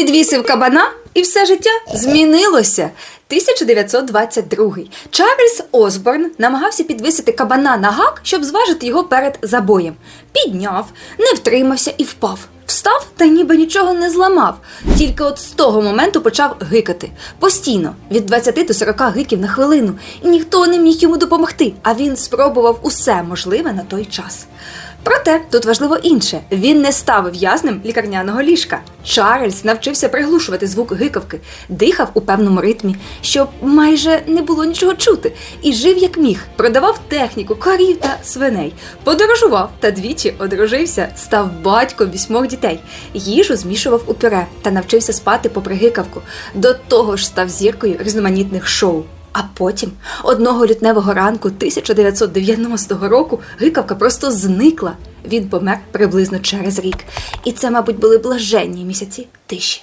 підвісив кабана, і все життя змінилося. 1922. Чарльз Осборн намагався підвисити кабана на гак, щоб зважити його перед забоєм. Підняв, не втримався і впав. Встав та ніби нічого не зламав. Тільки от з того моменту почав гикати. Постійно, від 20 до 40 гиків на хвилину. І ніхто не міг йому допомогти, а він спробував усе можливе на той час. Проте тут важливо інше: він не став в'язнем лікарняного ліжка. Чарльз навчився приглушувати звук гикавки, дихав у певному ритмі, щоб майже не було нічого чути, і жив як міг, продавав техніку, корів та свиней, подорожував та двічі одружився, став батьком вісьмох дітей, їжу змішував у пюре та навчився спати попри гикавку. До того ж став зіркою різноманітних шоу. А потім, одного лютневого ранку 1990 року, гикавка просто зникла. Він помер приблизно через рік. І це, мабуть, були блаженні місяці тиші.